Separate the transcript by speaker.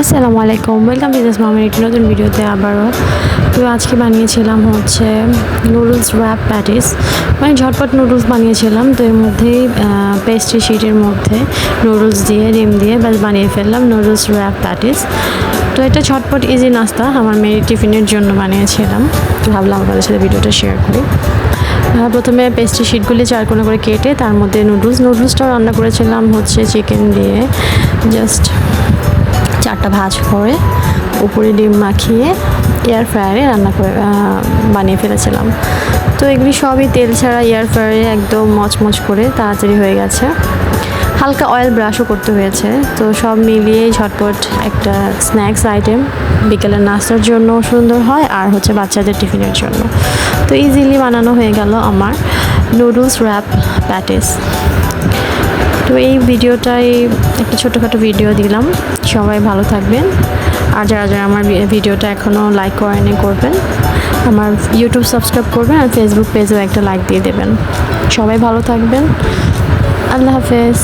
Speaker 1: আসসালামু আলাইকুম। Welcome this মামের একটি নতুন ভিডিওতে আবারও। তো আজকে বানিয়েছিলাম হচ্ছে নুডলস র্যাপ প্যাটিস মানে ঝটপট নুডলস বানিয়েছিলাম, তো এর মধ্যেই পেস্ট্রি শিটের মধ্যে নুডলস দিয়ে, ডিম দিয়ে ব্যাস বানিয়ে ফেললাম নুডলস র্যাপ প্যাটিস তো এটা ঝটপট ইজি নাস্তা, আমার মেয়ের টিফিনের জন্য বানিয়েছিলাম। তো ভাবলাম আপনাদের সাথে ভিডিওটা শেয়ার করি। প্রথমে পেস্ট্রি শিটগুলি চারকোনা করে কেটে তার মধ্যে নুডলস নুডলসটাও রান্না করেছিলাম হচ্ছে চিকেন দিয়ে। জাস্ট চারটা ভাজ করে উপরে ডিম মাখিয়ে এয়ার ফ্রায়ারে রান্না করে বানিয়ে ফেলেছিলাম। তো এগুলি সবই তেল ছাড়া এয়ার ফ্রায়ারে একদম মচমচ করে তাড়াতাড়ি হয়ে গেছে। হালকা অয়েল ব্রাশও করতে হয়েছে। তো সব মিলিয়েই ঝটপট একটা স্ন্যাক্স আইটেম বিকেলের নাস্তার জন্য সুন্দর হয় আর হচ্ছে বাচ্চাদের টিফিনের জন্য। তো ইজিলি বানানো হয়ে গেল আমার নুডলস র্যাপ প্যাটিস তো এই ভিডিওটাই একটা ছোটোখাটো ভিডিও দিলাম। সবাই ভালো থাকবেন। আর যারা যারা আমার ভিডিওটা এখনও লাইক করেনি, করবেন। আমার ইউটিউব সাবস্ক্রাইব করবেন আর ফেসবুক পেজেও একটা লাইক দিয়ে দেবেন। সবাই ভালো থাকবেন। আল্লাহ হাফেজ।